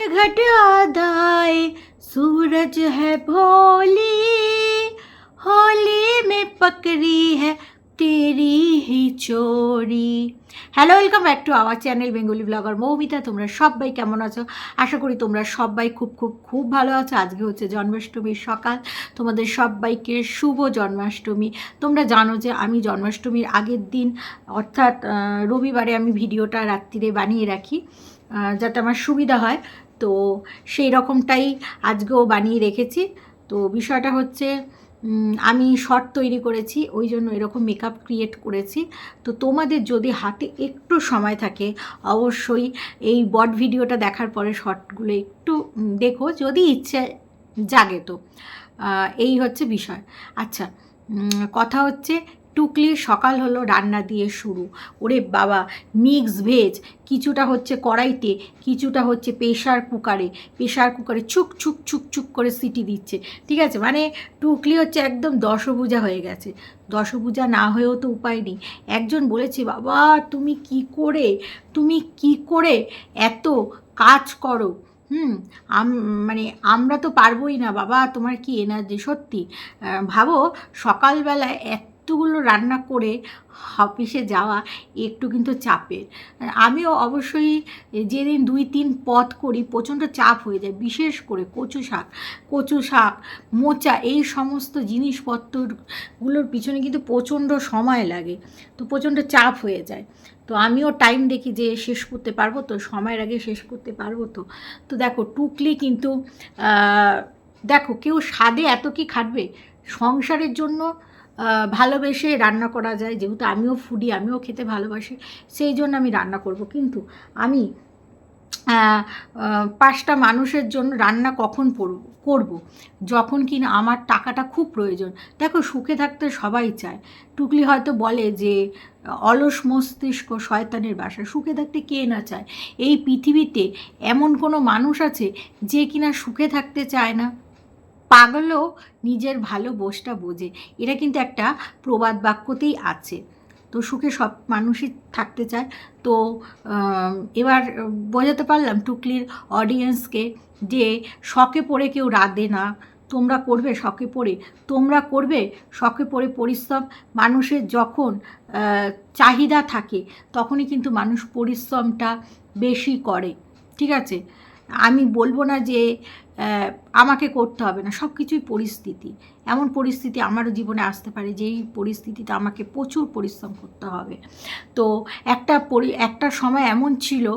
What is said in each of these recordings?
घट आदाए सूरज है भोली होली में पकड़ी है তেরি হি চোরি hello welcome back to our channel Bengali blogger Moumita তোমরা সবাই কেমন আছো আশা করি তোমরা সবাই খুব খুব খুব ভালো আছো আজকে হচ্ছে জন্মাষ্টমীর সকাল তোমাদের সবাইকে শুভ জন্মাষ্টমী তোমরা জানো যে আমি জন্মাষ্টমীর আগের দিন অর্থাৎ আহ, রবিবারে আমি ভিডিওটা রাত্রিরে বানিয়ে রাখি আহ, যাতে আমার সুবিধা হয় তো সেই রকমটাই আজকেও বানিয়ে রেখেছি। তো বিষয়টা হচ্ছে আমি শর্ট তৈরি করেছি, ওই জন্য এরকম মেকআপ ক্রিয়েট করেছি। তো তোমাদের যদি হাতে একটু সময় থাকে, অবশ্যই এই বট ভিডিওটা দেখার পরে শর্টগুলো একটু দেখো যদি ইচ্ছে জাগে তো। এই হচ্ছে বিষয়। আচ্ছা কথা হচ্ছে টুকলির সকাল হলো রান্না দিয়ে শুরু। ওরে বাবা মিক্স ভেজ কিছুটা হচ্ছে কড়াইতে, কিছুটা হচ্ছে প্রেশার কুকারে প্রেশার কুকারে চুক চুক চুক চুক করে সিটি দিচ্ছে। ঠিক আছে? মানে টুকলি হচ্ছে একদম দশভুজা হয়ে গেছে। দশভুজা না হয়েও তো উপায় নেই। একজন বলেছে, বাবা, তুমি কি করে, তুমি কি করে এত কাজ করো? হুম, আম মানে আমরা তো পারবোই না। বাবা, তোমার কি এনার্জি সত্যি। ভাবো, সকালবেলায় এতগুলো রান্না করে অফিসে যাওয়া একটু কিন্তু চাপের। আমিও অবশ্যই যেদিন দুই তিন পথ করি প্রচণ্ড চাপ হয়ে যায়, বিশেষ করে কচু শাক কচু শাক, মোচা এই সমস্ত জিনিসপত্রগুলোর পিছনে কিন্তু প্রচণ্ড সময় লাগে, তো প্রচণ্ড চাপ হয়ে যায়। তো আমিও টাইম দেখি যে শেষ করতে পারব তো, সময়ের আগে শেষ করতে পারব তো। তো দেখো, টুকলি কিন্তু দেখো কেউ স্বাদে এত কি খাটবে? সংসারের জন্য ভালোবেসে রান্না করা যায়। যেহেতু আমিও ফুডি আমিও খেতে ভালোবাসি, সেই জন্য আমি রান্না করব। কিন্তু আমি পাঁচটা মানুষের জন্য রান্না কখন করব করব? যখন কিনা আমার টাকাটা খুব প্রয়োজন। দেখো, সুখে থাকতে সবাই চায়। টুকলি হয়তো বলে যে, অলস মস্তিষ্ক শয়তানের বাসা। সুখে থাকতে কে না চায়? এই পৃথিবীতে এমন কোনো মানুষ আছে যে কিনা সুখে থাকতে চায় না? পাগলও নিজের ভালো বোসটা বোঝে। এটা কিন্তু একটা প্রবাদ বাক্যতেই আছে। তো সুখে সব মানুষই থাকতে চায়। তো এবার বোঝাতে পারলাম টুকলির অডিয়েন্সকে যে শখে পড়ে কেউ রাঁধে না। তোমরা করবে শখে পড়ে। তোমরা করবে শখে পড়ে পরিশ্রম। মানুষের যখন চাহিদা থাকে, তখনই কিন্তু মানুষ পরিশ্রমটা বেশি করে। ঠিক আছে? আমি বলব না যে আমাকে করতে হবে না সব কিছুই পরিস্থিতি। এমন পরিস্থিতি আমারও জীবনে আসতে পারে যেই পরিস্থিতিতে আমাকে প্রচুর পরিশ্রম করতে হবে। তো একটা পরি, একটা সময় এমন ছিল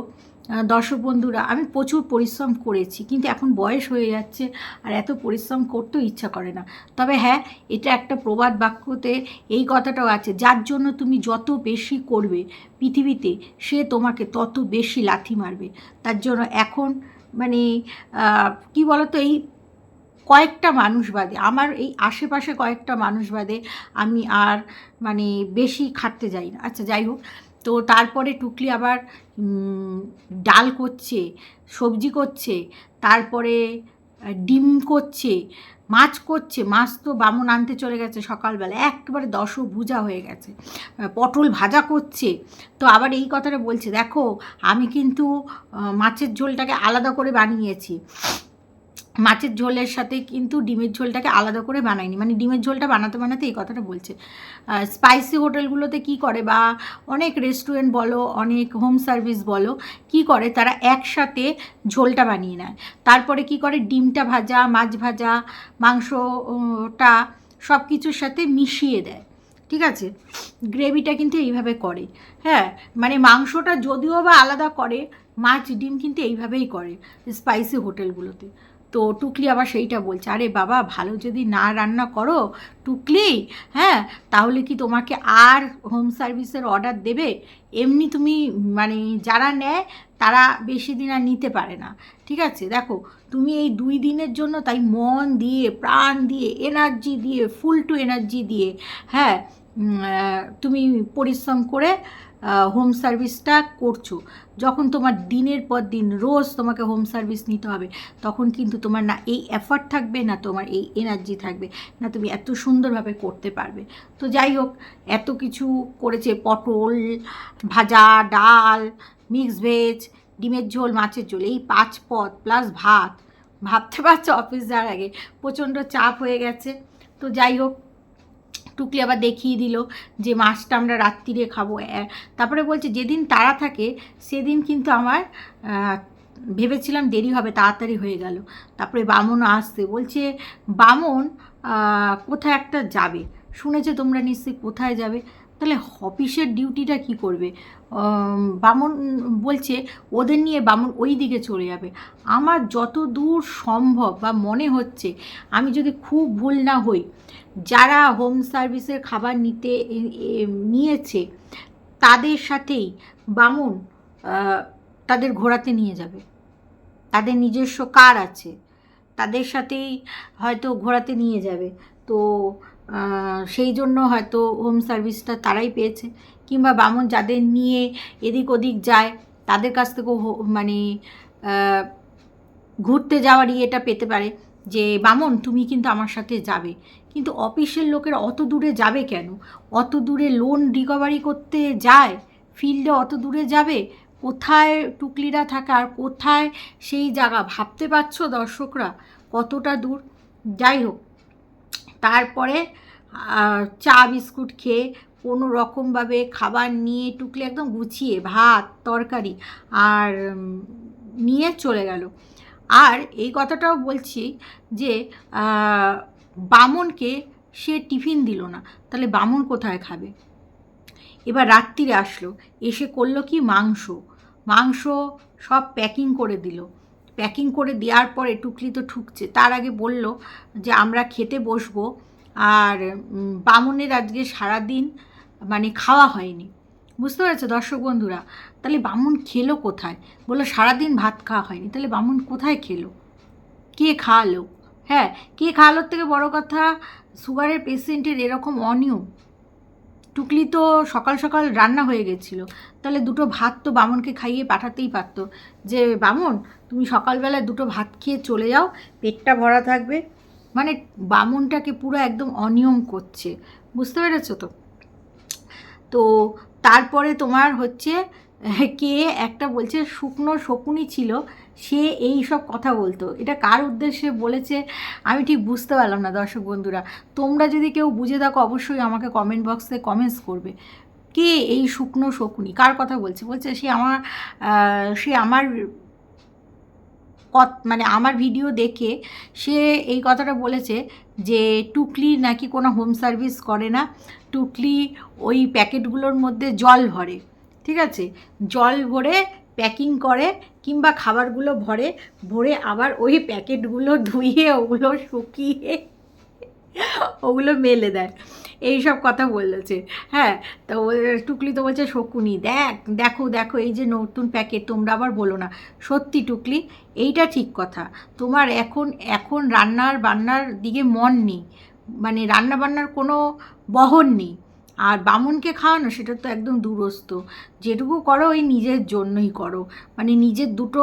দর্শক বন্ধুরা, আমি প্রচুর পরিশ্রম করেছি, কিন্তু এখন বয়স হয়ে যাচ্ছে আর এত পরিশ্রম করতেও ইচ্ছা করে না। তবে হ্যাঁ এটা একটা প্রবাদ বাক্যতে এই কথাটাও আছে, যার জন্য তুমি যত বেশি করবে পৃথিবীতে, সে তোমাকে তত বেশি লাথি মারবে। তার জন্য এখন মানে কি বলতো, এই কয়েকটা মানুষ বাদে, আমার এই আশেপাশে কয়েকটা মানুষ বাদে আমি আর মানে বেশি খাটতে যাই না। আচ্ছা যাই হোক, তো তারপরে টুকলি আবার ডাল করছে, সবজি করছে, তারপরে ডিম করছে, মাছ করছে, মাছ তো বামন আনতে চলে গেছে সকালবেলা, একবারে দশ ভুজা হয়ে গেছে। পটল ভাজা করছে, তো আবার এই কথাটা বলছে, দেখো, আমি কিন্তু মাছের ঝোলটাকে আলাদা করে বানিয়েছি। মাছের ঝোলের সাথে কিন্তু ডিমের ঝোলটাকে আলাদা করে বানায়নি। মানে ডিমের ঝোলটা বানাতে বানাতে এই কথাটা বলছে। স্পাইসি হোটেলগুলোতে কি করে বা অনেক রেস্টুরেন্ট বলো, অনেক হোম সার্ভিস বলো, কি করে? তারা একসাথে ঝোলটা বানিয়ে নেয়। তারপরে কি করে? ডিমটা ভাজা, মাছ ভাজা, মাংসটা সব কিছুর সাথে মিশিয়ে দেয়। ঠিক আছে? গ্রেভিটা কিন্তু এইভাবে করে। হ্যাঁ মানে মাংসটা যদিও বা আলাদা করে, মাছ, ডিম কিন্তু এইভাবেই করে স্পাইসি হোটেলগুলোতে। তো টুকলি আবার সেইটা বলছে, আরে বাবা, ভালো যদি না রান্না করো টুকলি হ্যাঁ তাহলে কি তোমাকে আর হোম সার্ভিসের অর্ডার দেবে? এমনি তুমি মানে যারা নেয়, তারা বেশি দিন আর নিতে পারে না। ঠিক আছে, দেখো, তুমি এই দুই দিনের জন্য তাই মন দিয়ে, প্রাণ দিয়ে এনার্জি দিয়ে ফুল টু এনার্জি দিয়ে হ্যাঁ তুমি পরিশ্রম করে হোম সার্ভিসটা করছ। যখন তোমার দিনের পর দিন, রোজ তোমাকে হোম সার্ভিস নিতে হবে, তখন কিন্তু তোমার না এই এফার্ট থাকবে, না তোমার এই এনার্জি থাকবে, না তুমি এত সুন্দরভাবে করতে পারবে। তো যাই হোক, এত কিছু করেছে, পটল, ভাজা, ডাল মিক্স ভেজ ডিমের ঝোল, মাছের ঝোল, এই পাঁচ পদ প্লাস ভাত। ভাবতে পারছ অফিস যাওয়ার আগে, প্রচণ্ড চাপ হয়ে গেছে। তো যাই হোক টুকলি আবার দেখিয়ে দিল যে মাছটা আমরা রাত্রিরে খাব। তারপরে বলছে, যেদিন তারা থাকে, সেদিন কিন্তু আমার ভেবেছিলাম দেরি হবে, তাড়াতাড়ি হয়ে গেল। তারপরে বামন আসতে বলছে, বামন কোথায় একটা যাবে? শুনেছে তোমরা নিশ্চয়ই কোথায় যাবে? তাহলে অফিসের ডিউটিটা কি করবে? বামন বলছে, ওদের নিয়ে বামন ওই দিকে চলে যাবে। আমার যত দূর সম্ভব বা মনে হচ্ছে, আমি যদি খুব ভুল না হই, যারা হোম সার্ভিসের খাবার নিতে নিয়েছে, তাদের সাথেই বামুন তাদের ঘোরাতে নিয়ে যাবে। তাদের নিজস্ব কার আছে? তাদের সাথেই হয়তো ঘোরাতে নিয়ে যাবে। তো সেই জন্য হয়তো হোম সার্ভিসটা তারাই পেয়েছে। কিংবা বামুন যাদের নিয়ে এদিক ওদিক যায়, তাদের কাছ থেকেও মানে ঘুরতে যাওয়ার ইয়েটা পেতে পারে যে, বামন, তুমি কিন্তু আমার সাথে যাবে। কিন্তু অফিসের লোকের অত দূরে যাবে কেন? অত দূরে লোন রিকভারি করতে যায় ফিল্ডে অত দূরে যাবে, কোথায় টুকলিরা থাকে আর কোথায় সেই জায়গা? ভাবতে পারছ দর্শকরা? কতটা দূর? যাই হোক তারপরে চা বিস্কুট খেয়ে কোনো রকমভাবে খাবার নিয়ে টুকলে একদম গুছিয়ে ভাত, তরকারি আর নিয়ে চলে গেল। আর এই কথাটাও বলছি যে বামনকে সে টিফিন দিল না। তাহলে বামন কোথায় খাবে? এবার রাত্রিরে আসলো। এসে করল কি? মাংস। মাংস সব প্যাকিং করে দিল। প্যাকিং করে দেওয়ার পরে টুকলি তো ঠুকছে। তার আগে বলল যে, আমরা খেতে বসবো, আর বামনের আজকে সারাদিন মানে খাওয়া হয়নি। বুঝতে পেরেছ দর্শক বন্ধুরা? তাহলে বামুন খেলো কোথায়? বলল, সারাদিন ভাত খাওয়া হয়নি। তাহলে বামুন কোথায় খেলো? কে খাওয়ালো হ্যাঁ কে খাওয়ালোর থেকে বড় কথা? সুগারের পেশেন্টের এরকম অনিয়ম। টুকলি তো সকাল সকাল রান্না হয়ে গেছিল। তাহলে দুটো ভাত তো বামনকে খাইয়ে পাঠাতেই পারতো। যে, বামন, তুমি সকালবেলায় দুটো ভাত খেয়ে চলে যাও, পেটটা ভরা থাকবে। মানে বামনটাকে পুরো একদম অনিয়ম করছে। বুঝতে পেরেছ তো? তো তারপরে তোমার হচ্ছে, কে একটা বলছে, শুকনো শকুনি ছিল। সে এই সব কথা বলতো। এটা কার উদ্দেশ্যে বলেছে আমি ঠিক বুঝতে পারলাম না দর্শক বন্ধুরা। তোমরা যদি কেউ বুঝে থাকো, অবশ্যই আমাকে কমেন্ট বক্সে কমেন্টস করবে। কে এই শুকনো শকুনি? কার কথা বলছে? বলছে সে আমার সে আমার মানে আমার ভিডিও দেখে সে এই কথাটা বলেছে যে টুকলি নাকি কোনো হোম সার্ভিস করে না। টুকলি ওই প্যাকেটগুলোর মধ্যে জল ভরে। ঠিক আছে? জল ভরে প্যাকিং করে কিংবা খাবারগুলো ভরে ভরে আবার ওই প্যাকেটগুলো ধুইয়ে ওগুলো শুকিয়ে ওগুলো মেলে দেয়। এই সব কথা বলেছে। হ্যাঁ তো টুকলি তো বলছে শকুনি, দেখ, দেখো দেখো, এই যে নতুন প্যাকেট, তোমরা আবার বলো না। সত্যি টুকলি, এইটা ঠিক কথা। তোমার এখন এখন রান্নার বান্নার দিকে মন নেই। মানে রান্না বান্নার কোনো বহন নেই। আর বামুনকে খাওয়ানো সেটা তো একদম দূরস্থ যেটুকু করো ওই নিজের জন্যই করো। মানে নিজের দুটো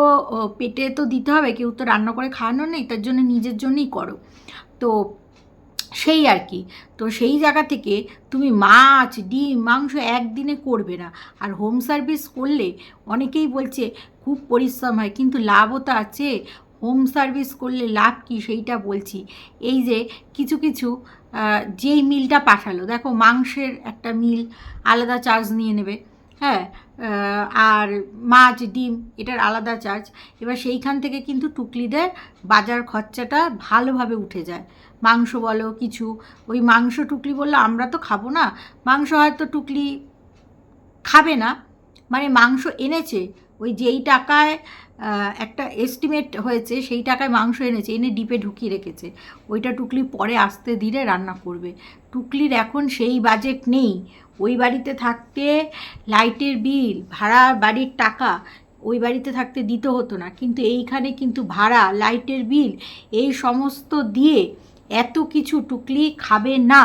পেটে তো দিতে হবে, কেউ তো রান্না করে খাওয়ানো নেই, তার জন্য নিজের জন্যই করো। তো সেই আর কি। তো সেই জায়গা থেকে তুমি মাছ, ডিম, মাংস একদিনে করবে না। আর হোম সার্ভিস করলে অনেকেই বলছে, খুব পরিশ্রম হয়, কিন্তু লাভও তো আছে। হোম সার্ভিস করলে লাভ কি সেইটা বলছি। এই যে কিছু কিছু যেই মিলটা পাঠালো, দেখো মাংসের একটা মিল আলাদা চার্জ নিয়ে নেবে হ্যাঁ? আর মাছ, ডিম, এটার আলাদা চার্জ এবার সেইখান থেকে কিন্তু টুকলিদের বাজার খরচাটা ভালোভাবে উঠে যায়। মাংস বলো কিছু, ওই মাংস টুকলি বলল, আমরা তো খাব না। মাংস হয়তো টুকলি খাবে না মানে মাংস এনেছে ওই যেই টাকায় একটা এস্টিমেট হয়েছে, সেই টাকায় মাংস এনেছে, এনে ডিপে ঢুকিয়ে রেখেছে। ওইটা টুকলি পরে আসতে ধীরে রান্না করবে। টুকলির এখন সেই বাজেট নেই। ওই বাড়িতে থাকতে লাইটের বিল ভাড়া বাড়ির টাকা, ওই বাড়িতে থাকতে দিতে হতো না। কিন্তু এইখানে কিন্তু ভাড়া লাইটের বিল এই সমস্ত দিয়ে এত কিছু টুকলি খাবে না।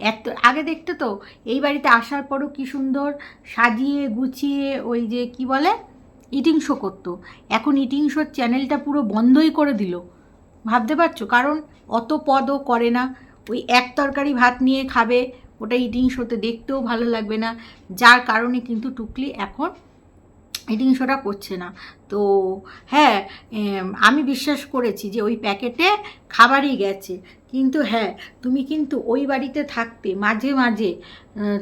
এত আগে দেখতে তো, এই বাড়িতে আসার পরও কি সুন্দর সাজিয়ে গুছিয়ে ওই যে কি বলে? ইটিং শো করতো। এখন ইটিং শোর চ্যানেলটা পুরো বন্ধই করে দিল। ভাবতে পারছ? কারণ অত পদও করে না। ওই এক তরকারি ভাত নিয়ে খাবে, ওটা ইটিং শোতে দেখতেও ভালো লাগবে না। যার কারণে কিন্তু টুকলি এখন ইটিং সোডা করছে না। তো হ্যাঁ আমি বিশ্বাস করেছি যে ওই প্যাকেটে খাবারই গেছে। কিন্তু হ্যাঁ তুমি কিন্তু ওই বাড়িতে থাকতে মাঝে মাঝে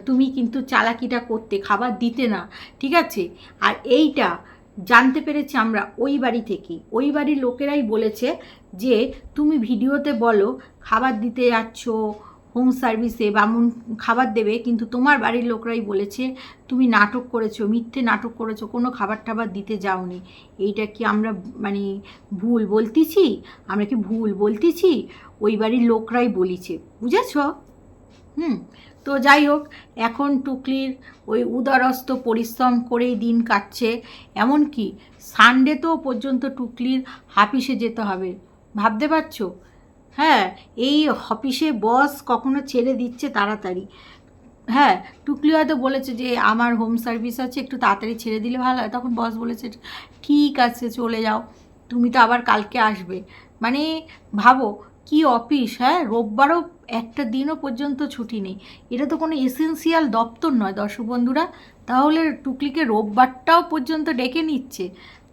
তুমি কিন্তু চালাকিটা করতে, খাবার দিতে না, ঠিক আছে? আর এইটা জানতে পেরেছি আমরা ওই বাড়ি থেকেই ওই বাড়ির লোকেরাই বলেছে যে, তুমি ভিডিওতে বলো, খাবার দিতে যাচ্ছ হোম সার্ভিসে বামুন খাবার দেবে, কিন্তু তোমার বাড়ির লোকরাই বলেছে, তুমি নাটক করেছ, মিথ্যে নাটক করেছ, কোনো খাবার টাবার দিতে যাওনি। এইটা কি আমরা মানে ভুল বলতেছি? আমরা কি ভুল বলতেছি? ওই বাড়ির লোকরাই বলিছে, বুঝেছ? হুম, তো যাই হোক, এখন টুকলির ওই উদারস্ত পরিশ্রম করেই দিন কাটছে। এমনকি সানডেতেও পর্যন্ত টুকলির হাফিসে যেতে হবে, ভাবতে পারছ? হ্যাঁ এই অফিসে বস কখনো ছেড়ে দিচ্ছে তাড়াতাড়ি। হ্যাঁ টুকলি হয়তো বলেছে যে আমার হোম সার্ভিস আছে, একটু তাড়াতাড়ি ছেড়ে দিলে ভালো হয়। তখন বস বলেছে, ঠিক আছে, চলে যাও। তুমি তো আবার কালকে আসবে। মানে ভাবো, কি অফিস হ্যাঁ? রোববারও একটা দিনও পর্যন্ত ছুটি নেই। এটা তো কোনো এসেন্সিয়াল দপ্তর নয় দর্শক বন্ধুরা। তাহলে টুকলিকে রোববারটাও পর্যন্ত ডেকে নিচ্ছে।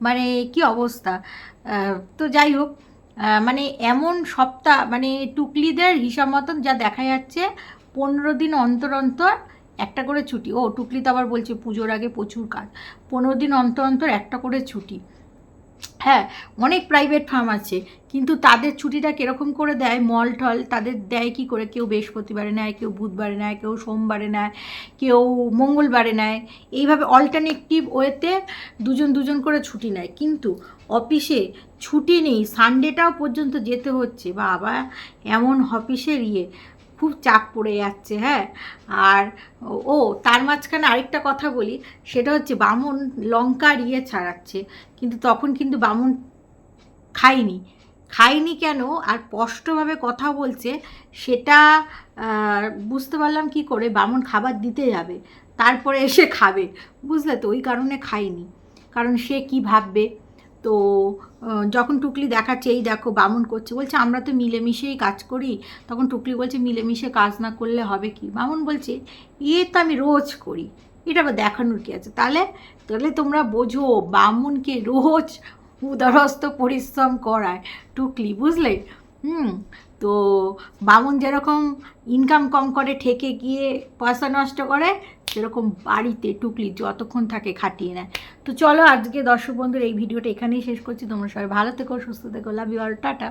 মানে কি অবস্থা? তো যাই হোক। মানে এমন সপ্তাহ মানে টুকলিদের হিসাব মতন যা দেখা যাচ্ছে, পনেরো দিন অন্তর অন্তর একটা করে ছুটি। ও, টুকলি তো আবার বলছে পুজোর আগে প্রচুর কাজ। পনেরো দিন অন্তর অন্তর একটা করে ছুটি। হ্যাঁ অনেক প্রাইভেট ফার্ম আছে, কিন্তু তাদের ছুটিটা কীরকম করে দেয়? মল টল তাদের দেয় কি করে? কেউ বৃহস্পতিবারে নেয়, কেউ বুধবারে নেয়, কেউ সোমবারে নেয়, কেউ মঙ্গলবারে নেয়। এইভাবে অল্টারনেটিভ ওয়েতে দুজন দুজন করে ছুটি নেয়। কিন্তু অফিসে ছুটি নেই সানডেটাও পর্যন্ত যেতে হচ্ছে। বাবা, এমন অফিসের ইয়ে। খুব চাপ পড়ে যাচ্ছে হ্যাঁ? আর ও, তার মাঝখানে আরেকটা কথা বলি, সেটা হচ্ছে বামুন লঙ্কার ইয়ে ছাড়াচ্ছে, কিন্তু তখন কিন্তু বামুন খায়নি। খায়নি কেন? আর স্পষ্টভাবে কথা বলছে, সেটা বুঝতে পারলাম কি করে, বামুন খাবার দিতে যাবে, তারপরে এসে খাবে, বুঝলে তো? ওই কারণে খায়নি। কারণ সে কি ভাববে? তো যখন টুকলি দেখাচ্ছে, এই দেখো, বামুন করছে। বলছে, আমরা তো মিলেমিশেই কাজ করি। তখন টুকলি বলছে, মিলেমিশে কাজ না করলে হবে কি? বামুন বলছে, এ তো আমি রোজ করি। এটা আবার দেখানোর কি আছে? তাহলে তাহলে তোমরা বোঝো, বামুনকে রোজ উদরস্ত পরিশ্রম করায় টুকলি, বুঝলে? হুম, তো বামুন যেরকম ইনকাম কম করে, ঠেকে গিয়ে পয়সা নষ্ট করে সেরকম বাড়িতে টুকলি যতক্ষণ থাকে খাটিয়ে নেয়। তো চলো আজকে দর্শক বন্ধুর এই ভিডিওটা এখানেই শেষ করছি। তোমরা সবাই ভালো থেকো, সুস্থ থেকো লাভ ইউ অল টাটা।